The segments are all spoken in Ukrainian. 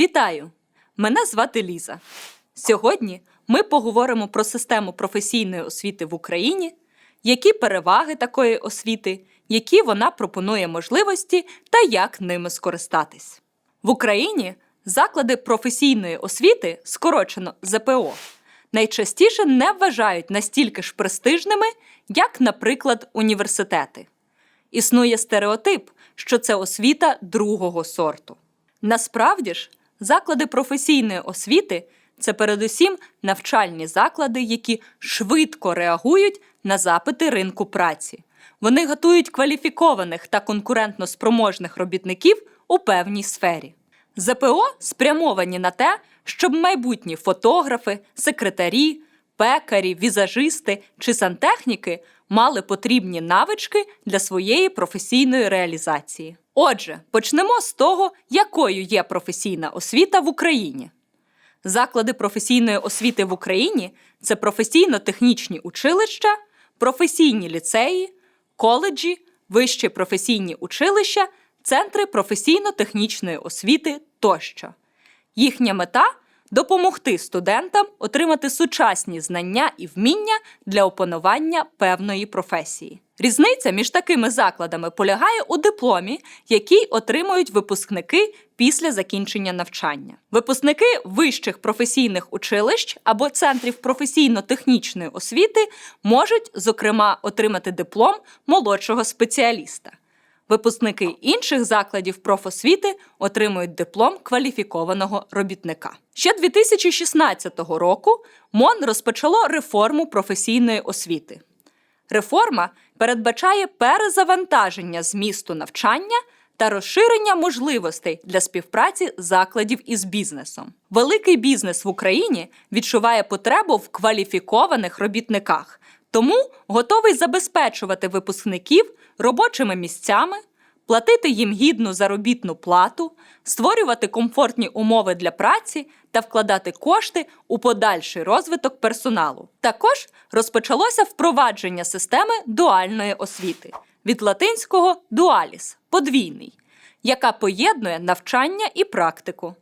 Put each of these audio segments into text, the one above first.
Вітаю! Мене звати Ліза. Сьогодні ми поговоримо про систему професійної освіти в Україні, які переваги такої освіти, які вона пропонує можливості та як ними скористатись. В Україні заклади професійної освіти, скорочено ЗПО, найчастіше не вважають настільки ж престижними, як, наприклад, університети. Існує стереотип, що це освіта другого сорту. Насправді ж, заклади професійної освіти це передусім навчальні заклади, які швидко реагують на запити ринку праці. Вони готують кваліфікованих та конкурентно спроможних робітників у певній сфері. ЗПО спрямовані на те, щоб майбутні фотографи, секретарі, пекарі, візажисти чи сантехніки мали потрібні навички для своєї професійної реалізації. Отже, почнемо з того, якою є професійна освіта в Україні. Заклади професійної освіти в Україні це професійно-технічні училища, професійні ліцеї, коледжі, вищі професійні училища, центри професійно-технічної освіти тощо. Їхня мета допомогти студентам отримати сучасні знання і вміння для опанування певної професії. Різниця між такими закладами полягає у дипломі, який отримують випускники після закінчення навчання. Випускники вищих професійних училищ або центрів професійно-технічної освіти можуть, зокрема, отримати диплом молодшого спеціаліста. Випускники інших закладів профосвіти отримують диплом кваліфікованого робітника. Ще 2016 року МОН розпочало реформу професійної освіти. Реформа передбачає перезавантаження змісту навчання та розширення можливостей для співпраці закладів із бізнесом. Великий бізнес в Україні відчуває потребу в кваліфікованих робітниках, тому готовий забезпечувати випускників робочими місцями, платити їм гідну заробітну плату, створювати комфортні умови для праці та вкладати кошти у подальший розвиток персоналу. Також розпочалося впровадження системи дуальної освіти від латинського дуаліс подвійний, яка поєднує навчання і практику.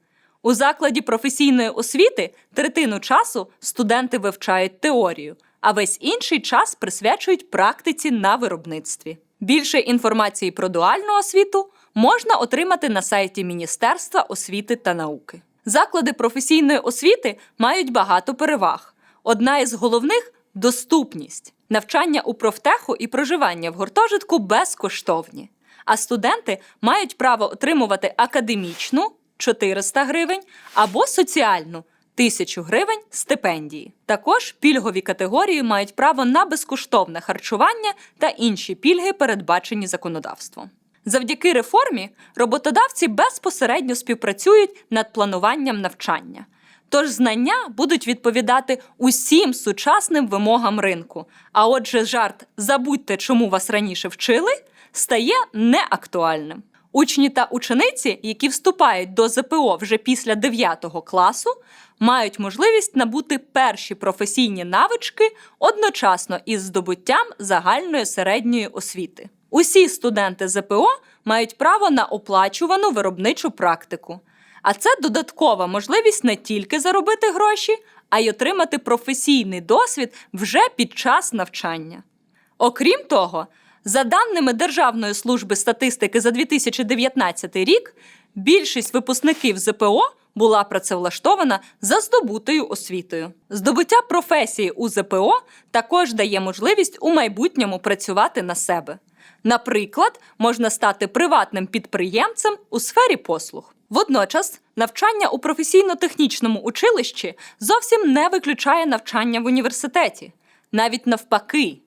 У закладі професійної освіти третину часу студенти вивчають теорію, а весь інший час присвячують практиці на виробництві. Більше інформації про дуальну освіту можна отримати на сайті Міністерства освіти та науки. Заклади професійної освіти мають багато переваг. Одна із головних доступність. Навчання у профтеху і проживання в гуртожитку безкоштовні. А студенти мають право отримувати академічну 400 гривень або соціальну 1000 гривень стипендії. Також пільгові категорії мають право на безкоштовне харчування та інші пільги, передбачені законодавством. Завдяки реформі роботодавці безпосередньо співпрацюють над плануванням навчання. Тож знання будуть відповідати усім сучасним вимогам ринку. А отже, жарт забудьте, чому вас раніше вчили, стає неактуальним. Учні та учениці, які вступають до ЗПО вже після 9 класу, мають можливість набути перші професійні навички одночасно із здобуттям загальної середньої освіти. Усі студенти ЗПО мають право на оплачувану виробничу практику. А це додаткова можливість не тільки заробити гроші, а й отримати професійний досвід вже під час навчання. Окрім того, за даними Державної служби статистики за 2019 рік, більшість випускників ЗПО була працевлаштована за здобутою освітою. Здобуття професії у ЗПО також дає можливість у майбутньому працювати на себе. Наприклад, можна стати приватним підприємцем у сфері послуг. Водночас, навчання у професійно-технічному училищі зовсім не виключає навчання в університеті. Навіть навпаки,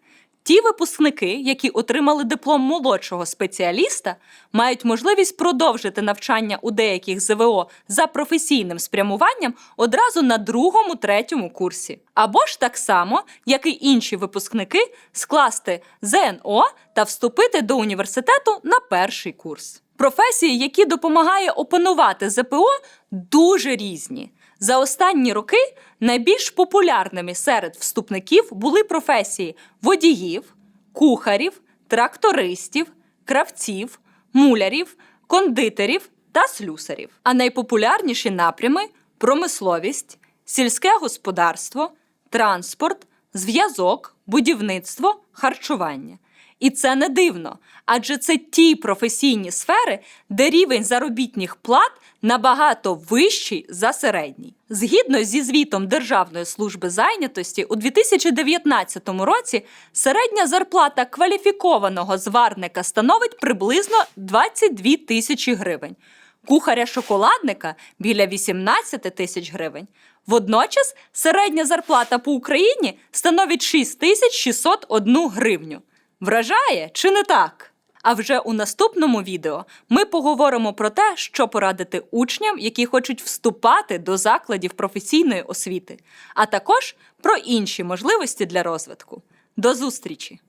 ті випускники, які отримали диплом молодшого спеціаліста, мають можливість продовжити навчання у деяких ЗВО за професійним спрямуванням одразу на другому, третьому курсі. Або ж так само, як і інші випускники, скласти ЗНО та вступити до університету на перший курс. Професії, які допомагає опанувати ЗПО, дуже різні. За останні роки найбільш популярними серед вступників були професії водіїв, кухарів, трактористів, кравців, мулярів, кондитерів та слюсарів. А найпопулярніші напрями промисловість, сільське господарство, транспорт, зв'язок, будівництво, харчування. І це не дивно, адже це ті професійні сфери, де рівень заробітних плат набагато вищий за середній. Згідно зі звітом Державної служби зайнятості, у 2019 році середня зарплата кваліфікованого зварника становить приблизно 22 тисячі гривень. Кухаря-шоколадника біля 18 тисяч гривень. Водночас середня зарплата по Україні становить 6601 гривню. Вражає чи не так? А вже у наступному відео ми поговоримо про те, що порадити учням, які хочуть вступати до закладів професійної освіти, а також про інші можливості для розвитку. До зустрічі!